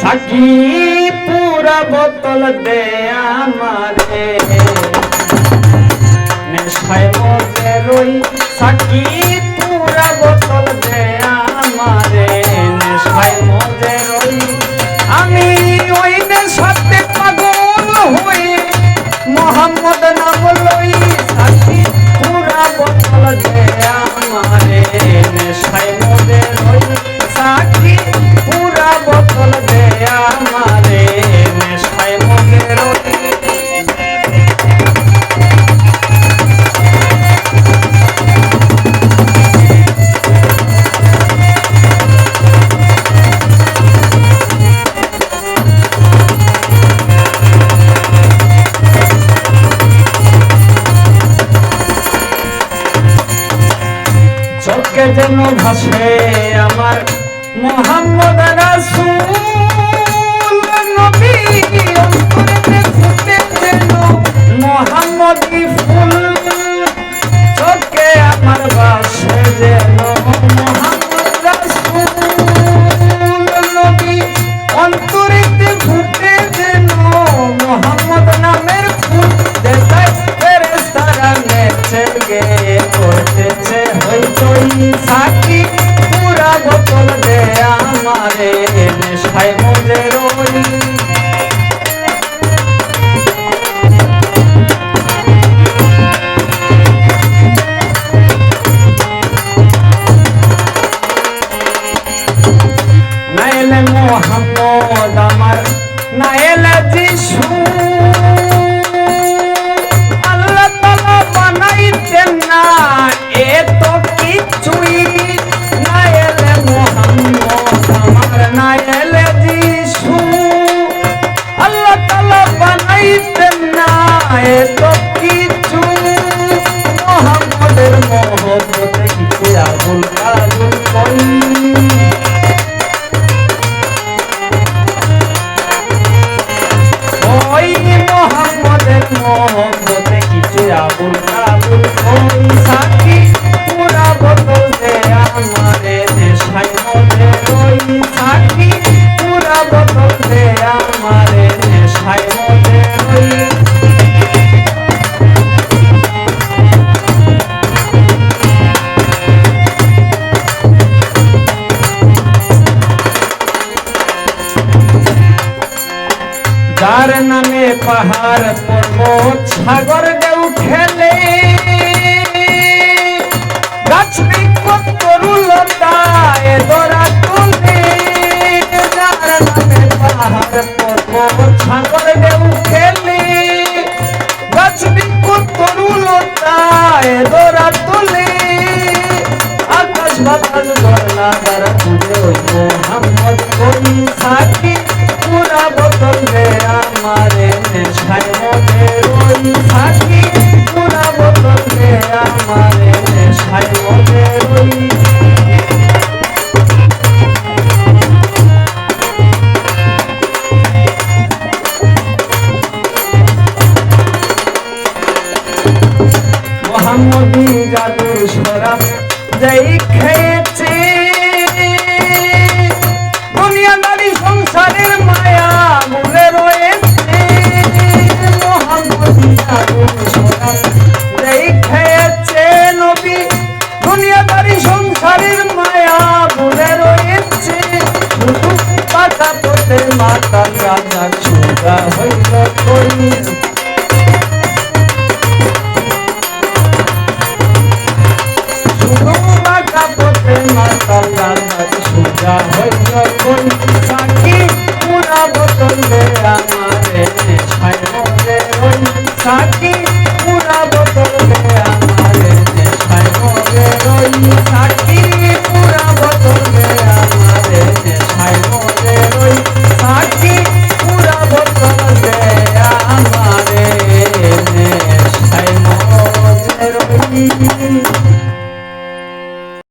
Psaki পুরা বোতল দে আমারে। নেশায় মজে রই সাকি পুরা বোতল দে আমারে। নেশায় মজে রই আমি ওই নেশাতে পাগল হয়ে মোহাম্মদ নাম লই সাকি পুরা বোতল দে আমারে। চোখে যেন ভাসে আমার মোহাম্মদ সাকি পুরা বোতল দে আমারে নেশায় মজে রই। মোহাম্মদ আমার যিশু। আল্লাহ আবুল কাবুল কই যার নামে পাহাড় পর্বত, সাগর ঢেউ খেলে গাছ বৃক্ষ তরুলতা এ দোরা তুলে। যার নামে পাহাড় পর্বত, সাগর ঢেউ খেলে গাছ বৃক্ষ তরুলতা এ দোরা তুলে। আকাশ বাতাস ঝর্ণা দ্বারা তুলে মোহাম্মদ কই সাকি পুরা বোতল দে আমারে নেশায় ওই সাকি পুরা বোতল আমারে যেই খেয়েছে Thank you.